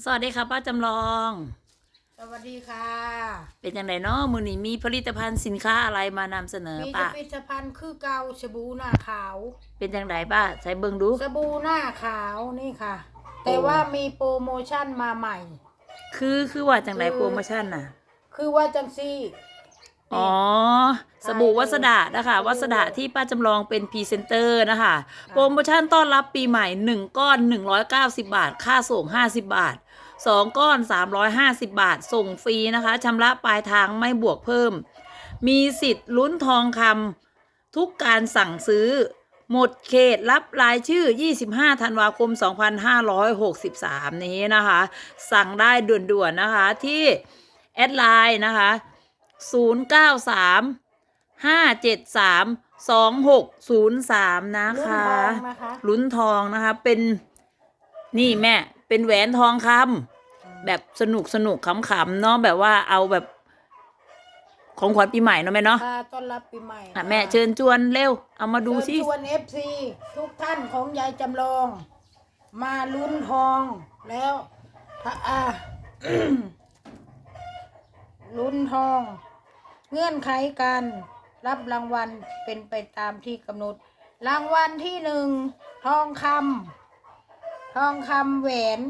สวัสดีค่ะป้าจำลอง สวัสดีค่ะ เป็นยังไงเนาะมือนี้มีผลิตภัณฑ์สินค้าอะไรมานำเสนอมีป้าผลิตภัณฑ์คือเกาสบู่หน้าขาว เป็นยังไงป้าใส่เบิ่งดู สบู่หน้าขาวนี่ค่ะ แต่ว่ามีโปรโมชั่นมาใหม่ คือคือว่าจังไดคือ โปรโมชั่นน่ะ คือว่าจังซี่ อ๋อ สบู่วัสดานะคะ วัสดาที่ป้าจำลองเป็นพรีเซนเตอร์นะคะ โปรโมชั่นต้อนรับปีใหม่ 1 ก้อน 190 บาท ค่าส่ง 50 บาท 2 ก้อน 350 บาท ส่งฟรีนะคะชำระปลายทางไม่บวกเพิ่ม มีสิทธิ์ลุ้นทองคำทุกการสั่งซื้อ หมดเขตรับรายชื่อ 25 ธันวาคม 2563 นี้นะคะ สั่งได้ด่วนๆนะคะที่แอดไลน์นะคะ 093 573 2603นะรุ่นคะทองนะคะลุ้นทองนะคะ เป็นนี่แม่ เป็นแหวนทองคำแบบสนุกสนุกขำๆเนาะแบบว่าเอาแบบของขวัญปีใหม่เนาะแม่เนาะค่ะต้อนรับปีใหม่อะแม่เชิญชวนเร็ว เอามาดูสิเชิญชวนเอฟซีทุกท่านของยายจำลอง มาลุ้นทองแล้วถ้าอ่า ลุ้นทอง เงื่อนไขการรับรางวัลเป็นไปตามที่กำหนด รางวัลที่หนึ่งทองคำทองคำแหวน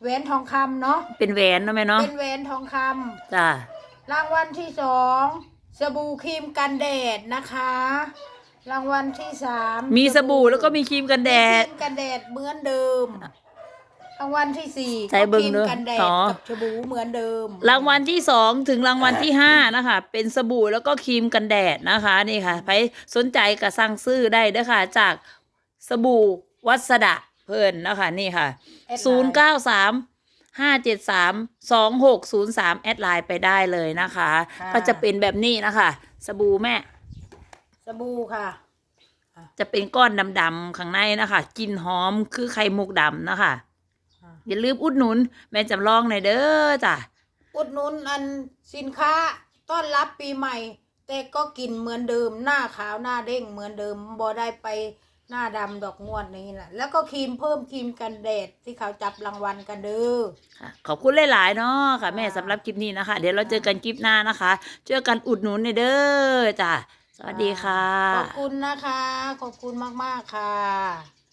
แหวนทองคำเนาะเป็นแหวนเนาะแม่เนาะเป็นแหวนทองคำจ้ารางวัลที่สองสบู่ครีมกันแดดนะคะ รางวัลที่สามมีสบู่แล้วก็มีครีมกันแดดมีครีมกันแดดเหมือนเดิม รางวัลที่สี่ใช้เบิ่งครีมเด้อกันแดดต่อกับสบู่เหมือนเดิมรางวัลที่สองถึงรางวัลที่ห้านะคะ เป็นสบู่แล้วก็ครีมกันแดดนะคะนี่ค่ะใครสนใจก็สั่งซื้อได้เด้อค่ะ จากสบู่วัสดะเพิ่นนะคะนี่ค่ะ แอดไลน์ศูนย์เก้าสามห้าเจ็ดสามสองหกศูนย์สามแอดไลน์ไปได้เลยนะคะค่ะก็จะเป็นแบบนี้นะคะ สบู่แม่สบู่ค่ะ จะเป็นก้อนดำๆข้างในนะคะกลิ่นหอมคือไข่มุกดำนะคะ อ่าอย่าลืมอุดหนุน แม่จำลองในอยเด้อจ้ะอุดหนุนอันสินค้าต้อนรับปีใหม่ แต่ก็กินเหมือนเดิมหน้าขาวหน้าเด้งเหมือนเดิมบ่ได้ไปหน้าดำดอกงวดนี้แหละแล้วก็ครีมเพิ่มครีมกันแดดที่เขาจับรางวัลกันเด้อค่ะขอบคุณหลายๆเนาะค่ะ แม่ค่ะสำหรับคลิปนี้นะคะ เดี๋ยวเราเจอกันคลิปหน้านะคะเจอกันอุดหนุนในอยเด้อจ้ะสวัสดีค่ะ ขอบคุณนะคะ ขอบคุณมากๆค่ะ